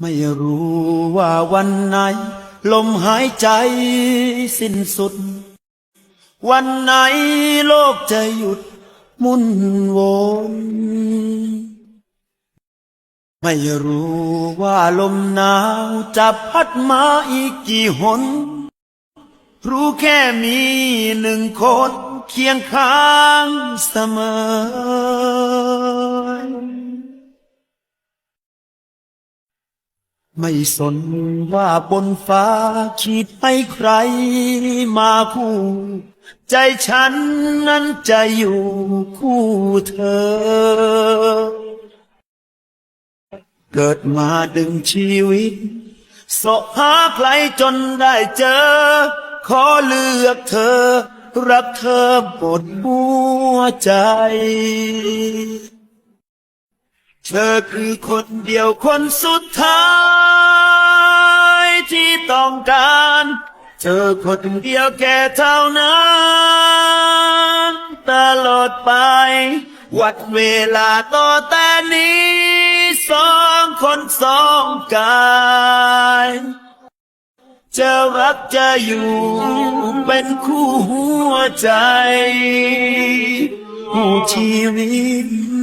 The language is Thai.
ไม่รู้ว่าวันไหน ลมหายใจสิ้นสุด วันไหนโลกจะหยุดมุนวนไม่รู้ว่าลมหนาวจะพัดมาอีกกี่หน รู้แค่มีหนึ่งคนเคียงข้างเสมอ ไม่สนว่าบนฟ้าขีดให้ใครมาคู่ ใจฉันนั้นจะอยู่คู่เธอ เกิดมาดึงชีวิตสอบหาใครจนได้เจอ ขอเลือกเธอ รักเธอหมดหัวใจ เธอคือคนเดียวคนสุดท้าย ที่ต้องการ เธอคนเดียวแค่เท่านั้น ตลอดไป วัดเวลาต่อแต่นี้ สองคนสองกายจะรักจะอยู่เป็นคู่หัวใจชีวิต